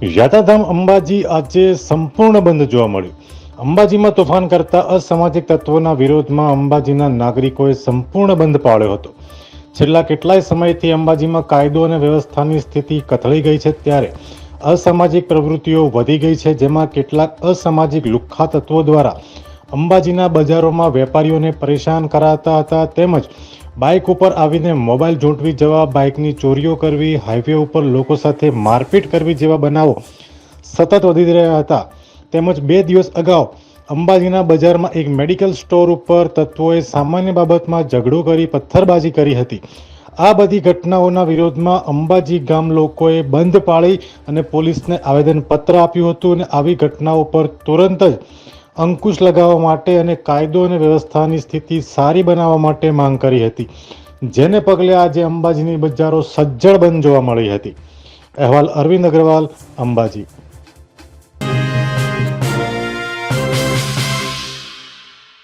યાત્રાધામ અંબાજી આજે સંપૂર્ણ બંધ જોવા મળ્યું. અંબાજીમાં તોફાન કરતા અસામાજિક તત્વોના વિરોધમાં અંબાજીના નાગરિકોએ સંપૂર્ણ બંધ પાળ્યો હતો. છેલ્લા કેટલાય સમયથી અંબાજીમાં કાયદો અને વ્યવસ્થાની સ્થિતિ કથળી ગઈ છે ત્યારે અસામાજિક પ્રવૃત્તિઓ વધી ગઈ છે, જેમાં કેટલાક અસામાજિક લુખ્ખા તત્વો દ્વારા અંબાજીના બજારોમાં વેપારીઓને પરેશાન કરાતા હતા તેમજ બાઇક ઉપર આવીને મોબાઈલ ઝૂંટવી જવા બાઇકની ચોરીઓ કરવી હાઈવે ઉપર લોકો સાથે મારપીટ કરવી જેવા બનાવો સતત વધી રહ્યા હતા. તેમજ બે દિવસ અગાઉ અંબાજીના બજારમાં એક મેડિકલ સ્ટોર ઉપર તત્વોએ સામાન્ય બાબતમાં ઝઘડો કરી, પથ્થરબાજી કરી હતી. આ બધી ઘટનાઓના વિરોધમાં અંબાજી ગામ લોકોએ બંધ પાળી અને પોલીસને આવેદનપત્ર આપ્યું હતું અને આવી ઘટનાઓ પર તુરંત જ અંકુશ લગાવવા માટે અને કાયદો અને વ્યવસ્થાની સ્થિતિ સારી બનાવવા માટે માંગ કરી હતી. જેને પગલે આજે અંબાજીની બજારો સજ્જડ બંધ જોવા મળી હતી. અહેવાલ અરવિંદ અગ્રવાલ, અંબાજી.